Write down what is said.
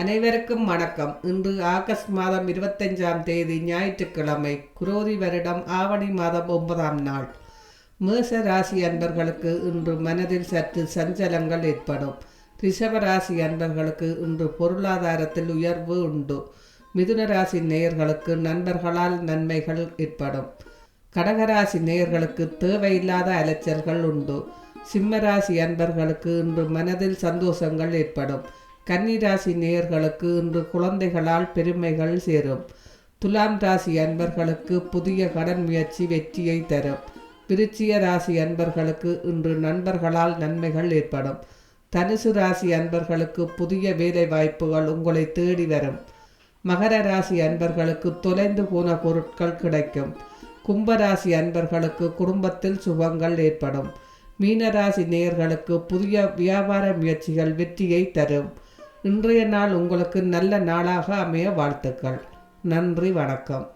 அனைவருக்கும் வணக்கம். இன்று ஆகஸ்ட் மாதம் இருபத்தஞ்சாம் தேதி ஞாயிற்றுக்கிழமை குரோதி வருடம் ஆவணி மாதம் ஒன்பதாம் நாள். மேச ராசி அன்பர்களுக்கு இன்று மனதில் சற்று சஞ்சலங்கள் ஏற்படும். ரிஷப ராசி அன்பர்களுக்கு இன்று பொருளாதாரத்தில் உயர்வு உண்டு. மிதுன ராசி நேயர்களுக்கு நண்பர்களால் நன்மைகள் ஏற்படும். கடகராசி நேயர்களுக்கு தேவையில்லாத அலைச்சல்கள் உண்டு. சிம்மராசி அன்பர்களுக்கு இன்று மனதில் சந்தோஷங்கள் ஏற்படும். கன்னிராசி நேயர்களுக்கு இன்று குழந்தைகளால் பெருமைகள் சேரும். துலாம் ராசி அன்பர்களுக்கு புதிய கடன் முயற்சி வெற்றியை தரும். விருச்சிய ராசி அன்பர்களுக்கு இன்று நண்பர்களால் நன்மைகள் ஏற்படும். தனுசு ராசி அன்பர்களுக்கு புதிய வேலை வாய்ப்புகள் உங்களை தேடி வரும். மகர ராசி அன்பர்களுக்கு தொலைந்து போன பொருட்கள் கிடைக்கும். கும்பராசி அன்பர்களுக்கு குடும்பத்தில் சுபங்கள் ஏற்படும். மீனராசி நேயர்களுக்கு புதிய வியாபார முயற்சிகள் வெற்றியை தரும். இன்றைய நாள் உங்களுக்கு நல்ல நாளாக அமைய வாழ்த்துக்கள். நன்றி வணக்கம்.